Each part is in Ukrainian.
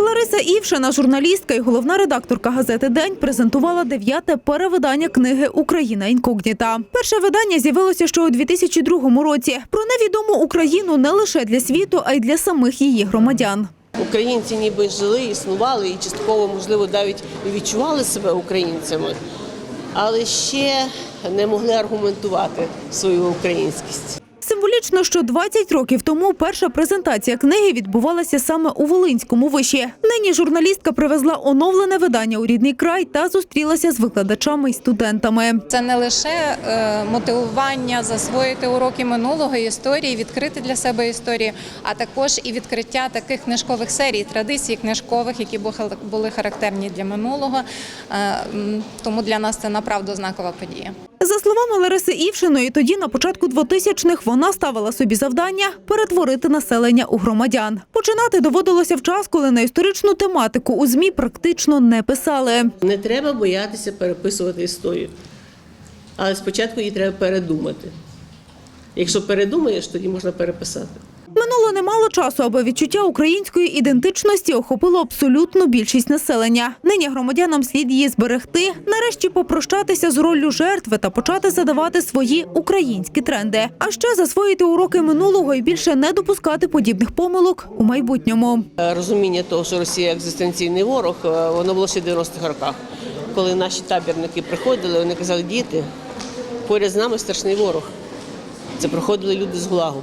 Лариса Івшина, журналістка і головна редакторка газети День, презентувала дев'яте перевидання книги Україна інкогніта. Перше видання з'явилося ще у 2002 році. Про невідому Україну не лише для світу, а й для самих її громадян. Українці ніби жили, існували і частково, можливо, навіть відчували себе українцями, але ще не могли аргументувати свою українськість. Символічно, що 20 років тому перша презентація книги відбувалася саме у Волинському виші. Нині журналістка привезла оновлене видання у рідний край та зустрілася з викладачами і студентами. Це не лише е, мотивування засвоїти уроки минулого історії, відкрити для себе історію, а також і відкриття таких книжкових серій, традицій книжкових, які бу- були характерні для минулого. Е, Тому для нас це направду знакова подія. За словами Лариси Івшиної, тоді на початку 2000-х вона ставила собі завдання перетворити населення у громадян. Починати доводилося в час, коли на історичну тематику у змі практично не писали. Не треба боятися переписувати історію, але спочатку її треба передумати. Якщо передумаєш, тоді можна переписати. Минуло немало часу, аби відчуття української ідентичності охопило абсолютну більшість населення. Нині громадянам слід її зберегти, нарешті попрощатися з роллю жертви та почати задавати свої українські тренди. А ще засвоїти уроки минулого і більше не допускати подібних помилок у майбутньому. Е, Розуміння того, що Росія екзистенційний ворог, е, воно було ще в 90-х роках. Коли наші табірники приходили, вони казали, діти, поряд з нами страшний ворог. Це приходили люди з ГУЛАГу.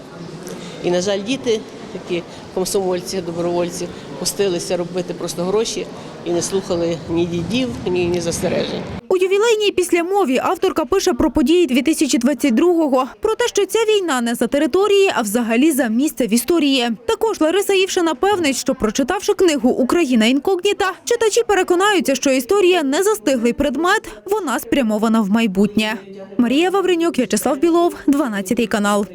І, на жаль, діти, такі комсомольці, добровольці, пустилися робити просто гроші і не слухали ні дідів, ні, ні застережень. У ювілейній післямові авторка пише про події 2022-го, про те, що ця війна не за території, а взагалі за місце в історії. Також Лариса Івшина певнить, що прочитавши книгу Україна інкогніта, читачі переконаються, що історія не застиглий предмет, вона спрямована в майбутнє. Марія Вавренюк, В'ячеслав Білов, 12 канал.